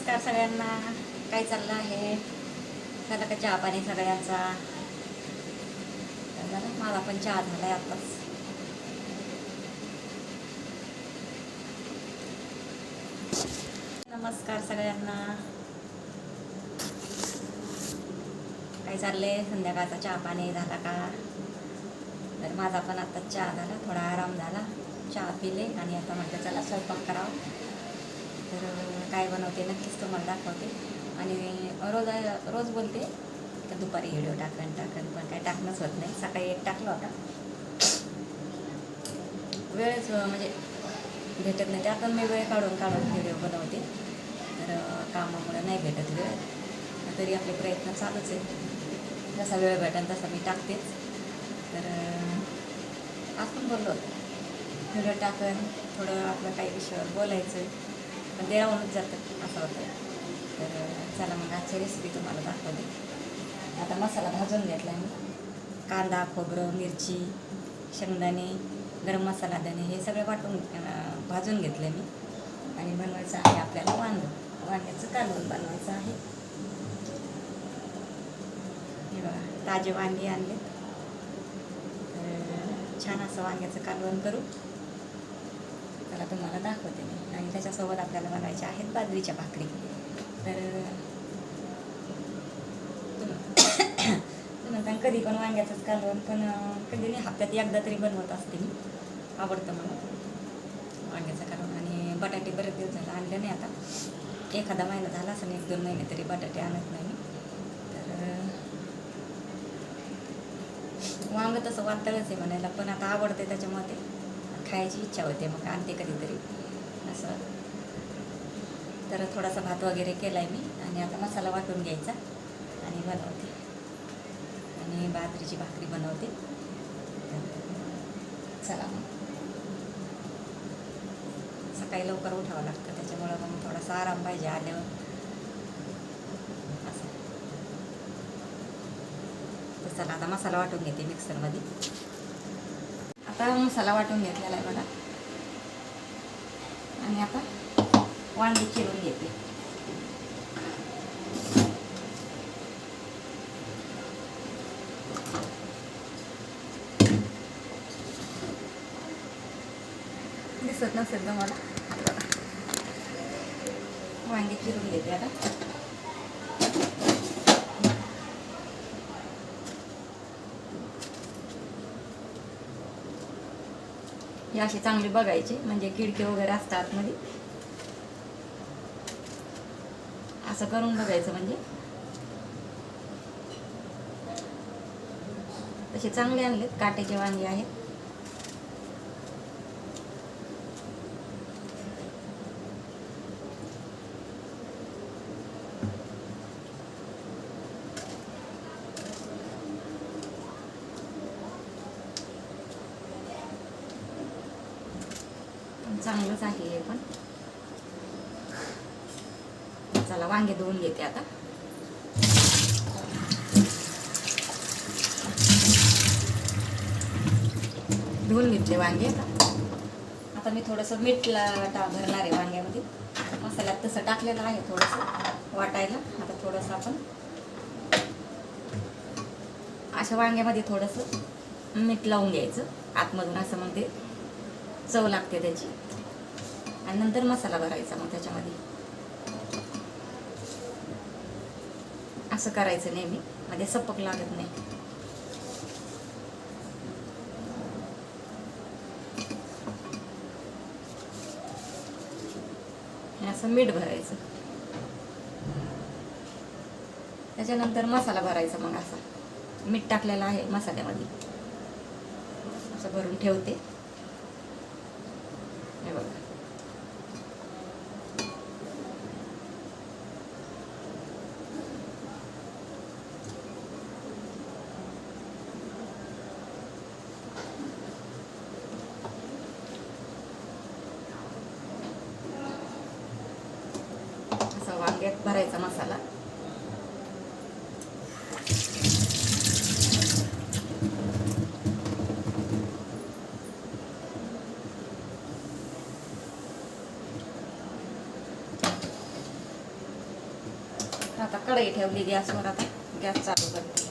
नमस्कार सगळ्यांना. काय चाललं आहे? झालं का चहा पाणी सगळ्यांचा? तर झालं? माझा पण चहा झाला आहे आत्ताच नमस्कार सगळ्यांना. काय चाललंय? संध्याकाळचा चहा पाणी झाला का? तर माझा पण आता चहा झाला थोडा आराम झाला. चहा पिले आणि आता म्हटलं चला स्वयंपाक करावा. तर काय बनवते नक्कीच तुम्हाला दाखवते. आणि रोज रोज बोलते तर दुपारी व्हिडिओ टाकन टाकण पण काय टाकणंच होत नाही. सकाळी एक टाकला होता. वेळच म्हणजे भेटत नाही. त्यातून मी वेळ काढून काढून व्हिडिओ बनवते. तर कामामुळे नाही भेटत वेळ. तरी आपले प्रयत्न चालूच आहे जसा वेळ भेटेल तसा मी टाकतेच. तर आपण बोललो व्हिडिओ टाकण थोडं आपलं काही विषयावर बोलायचं पण जातं असं होतं. तर चला मग आजची रेसिपी तुम्हाला दाखवते. आता मसाला भाजून घेतला मी. कांदा खोबरं मिरची शेंगदाणे गरम मसाला धणे हे सगळे वाटून भाजून घेतले मी. आणि बनवायचं आहे आपल्याला वांग. वांग्याचं कालवून बनवायचं आहे. हे बघा ताजे वांगे आणलेत. तर छान असं वांग्याचं कालवण करू. त्याला तुम्हाला दाखवते मी. आणि त्याच्यासोबत आपल्याला बनवायच्या आहेत बाजरीच्या भाकरी. तर म्हणता कधी पण वांग्याचंच कालवण पण कधी नाही हप्त्यात एकदा तरी बनवत असते मी. आवडतं मला वांग्याचं कालवण आणि बटाटे बरेच दिवस झाले आणले नाही आता. एखादा महिना झाला असं एक दोन महिने तरी बटाटे आणत नाही मी. तर वांग तसं वातळच आहे म्हणायला पण आता आवडते त्याच्यामुळे ते. खायची इच्छा होते मग आणते कधीतरी. असं. तर थोडासा भात वगैरे केला आहे मी आणि आता मसाला वाटून घ्यायचा आणि बनवते. आणि बाजरीची भाकरी बनवते. चला मग. सकाळी लवकर उठावं लागतं त्याच्यामुळं मग थोडासा आराम पाहिजे आल्यावर. असं. तर चला आता मसाला वाटून घेते मिक्सरमध्ये. आता मसाला वाटून घेतलेला आहे बघा. आणि आता वांगी चिरून घेते. दिसत नसेल तुम्हाला मला. वांगी चिरून घेते आता. हे असे चांगले बघायचे म्हणजे किडके वगैरे असतात आतमध्ये. असं करून बघायचं म्हणजे. तसे चांगले आणलेत काटेचे वांगे आहेत पण चांगलंच आहे हे पण चला वांगे धुवून घेते आता. धुवून घेतले वांगे आता. आता मी थोडंसं मीठ ला- टा भरणार आहे वांग्यामध्ये. मसाल्यात तसं टाकलेलं आहे थोडंसं वाटायला. आता थोडंसं आपण अशा वांग्यामध्ये थोडंसं मीठ लावून घ्यायचं. आतमधून असं मग ते चव लागते त्याची. आणि नंतर मसाला भरायचा मग त्याच्यामध्ये. असं करायचं नेहमी. मध्ये सपक लागत नाही. असं मीठ भरायचं. त्याच्यानंतर मसाला भरायचा मग असा. मीठ टाकलेला आहे मसाल्यामध्ये. असं भरून ठेवते हे बघा असा वांग्यात भरायचा मसाला. आता कढई ठेवली गॅसवर आता. गॅस चालू करते.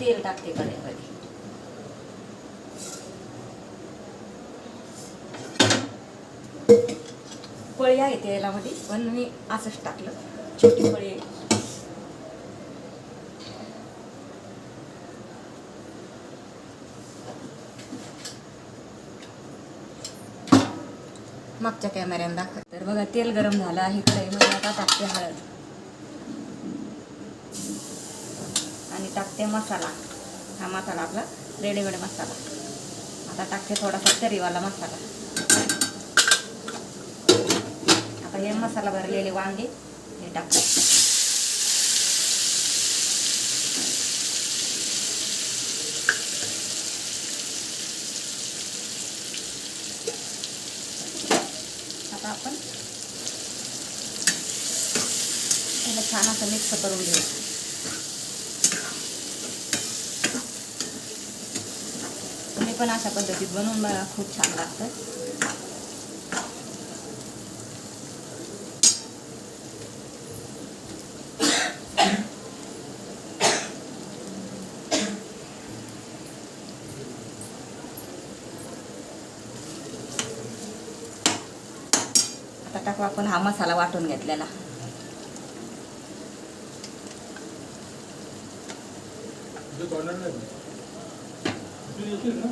तेल टाकते कढईमध्ये. पळी आहे तेलामध्ये पण मी असंच टाकलं. छोटी पळी. आहे मागच्या कॅमेऱ्याने दाखव. तर बघा तेल गरम झालं आहे कढईमध्ये आता टाकते हळद. आणि टाकते मसाला. हा मसाला आपला रेडीमेड मसाला. आता टाकते थोडासा तरीवाला मसाला. सगळे मसाला भरलेले वांगे हे टाकते आता आपण त्याला छान असं मिक्स करून घेऊ तुम्ही पण अशा पद्धतीत बनवून मला खूप छान लागतं आता टाकू आपण हा मसाला वाटून घेतलेला तुझं तोंडात नाही का? तू येशील ना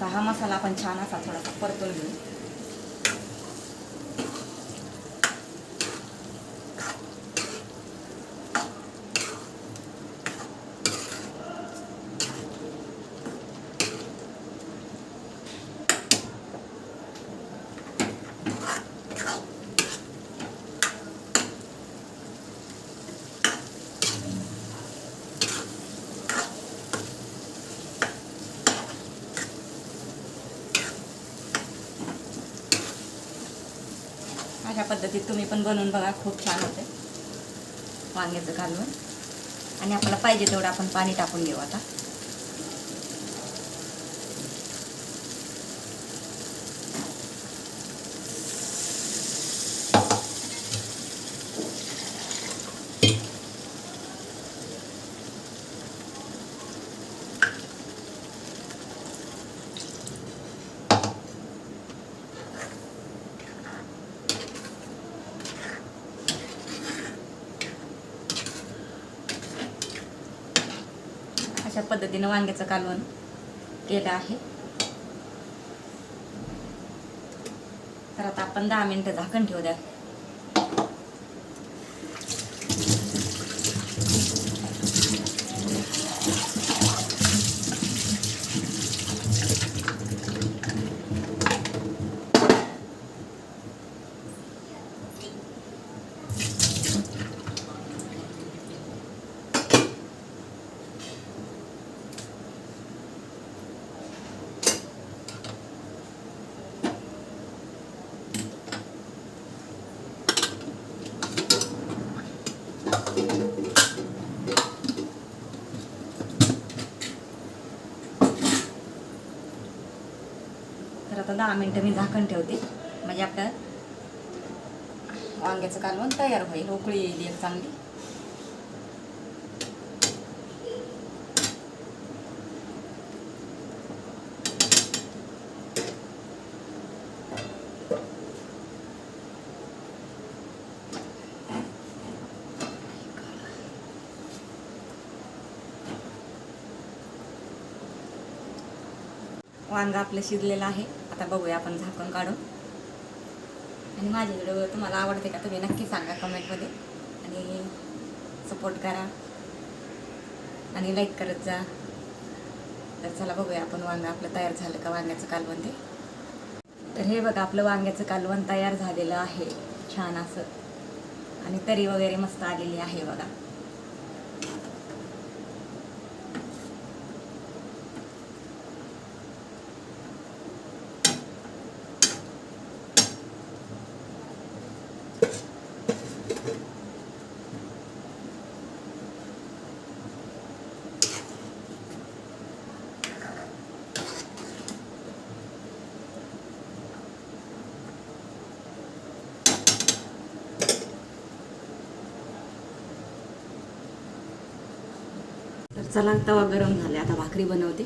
आता हा मसाला आपण छान असा थोडासा परतून घेऊ. अशा पद्धतीत तुम्ही पण बनवून बघा खूप छान होते. वांग्याचं घालून. आणि आपल्याला पाहिजे तेवढं आपण पाणी टाकून घेऊ आता अशा पद्धतीनं वांग्याचं कालवण केलं आहे. तर आता आपण दहा मिनिटं झाकण ठेवू द्या तर आता दहा मिनटं मी झाकण ठेवते. म्हणजे आपलं वांग्याचं कालवण तयार होईल उकळी येईल एक चांगली. वांगा आपलं शिजलेलं आहे. आता बघूया आपण झाकण काढून. आणि माझे व्हिडिओ तुम्हाला आवडते का तुम्ही नक्की सांगा कमेंटमध्ये. आणि सपोर्ट करा. आणि लाईक करत जा. तर चला बघूया आपण वांगा आपलं तयार झालं का वांग्याचं कालवण ते तर हे बघा आपलं वांग्याचं कालवण तयार झालेलं आहे. छान असं. आणि तरी वगैरे मस्त आलेली आहे बघा. चला तवा गरम झाले आता भाकरी बनवते.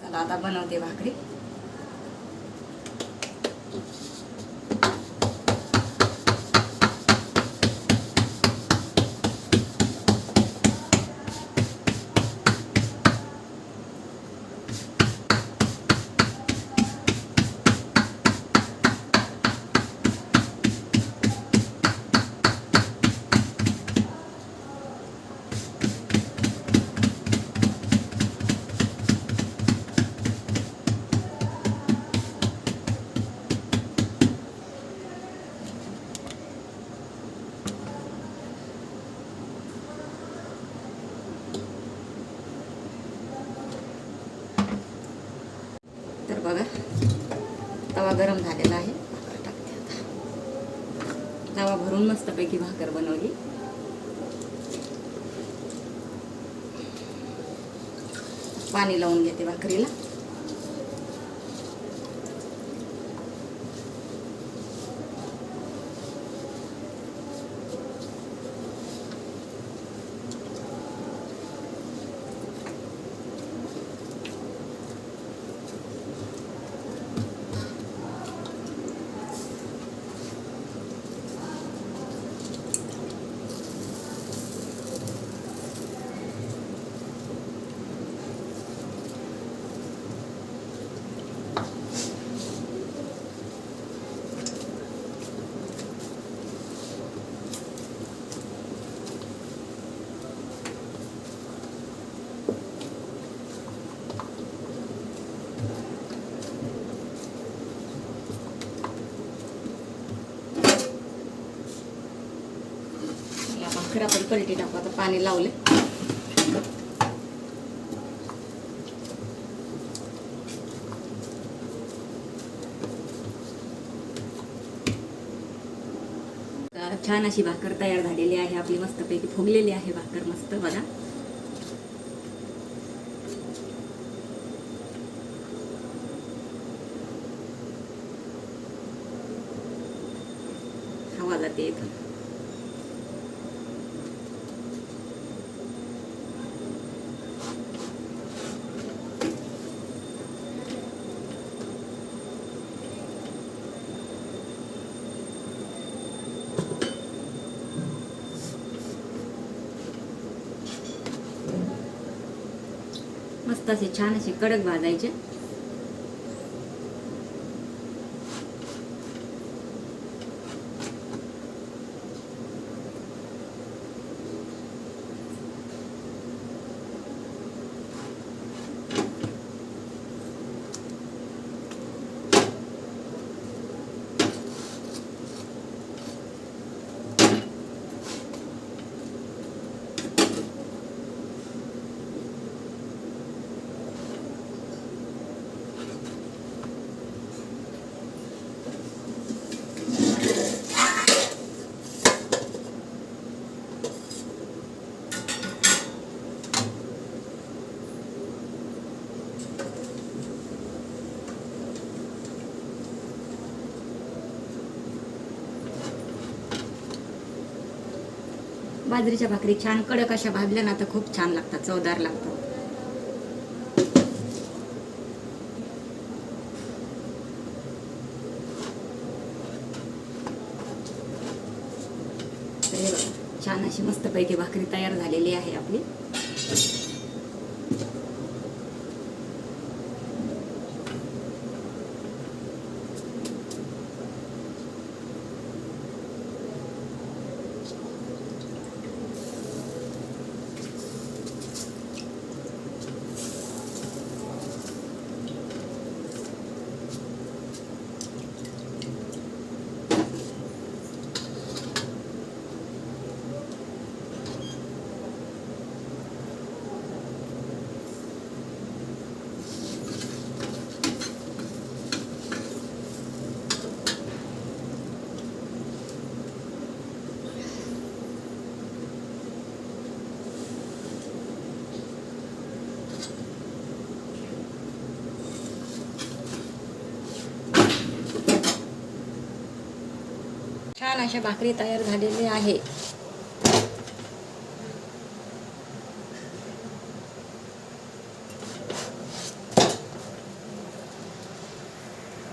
चला आता बनवते भाकरी तर बघा तवा गरम झालेला आहे. भाकर टाकते आता. तवा भरून मस्तपैकी भाकर बनवली. पाणी लावून घेते भाकरीला. या आपण पलटी टाकू. आता पाणी लावले छान अशी भाकर तयार झालेली आहे. आपली मस्तपैकी फुगलेली आहे भाकर मस्त बघा. हवा जाते असे छान असे कडक भाजायचे बाजरीच्या भाकरी छान कडक अशा भाजल्या ना तर खूप छान लागतात चवदार लागतात. छान अशी मस्तपैकी भाकरी तयार झालेली आहे आपली. छान अशा भाकरी तयार झालेली आहे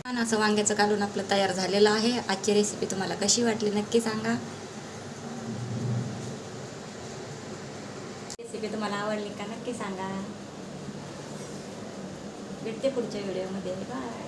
छान असं वांग्याचं कालून आपलं तयार झालेलं आहे. आजची रेसिपी तुम्हाला कशी वाटली नक्की सांगा. रेसिपी तुम्हाला आवडली का नक्की सांगा. भेटते पुढच्या व्हिडिओमध्ये बाय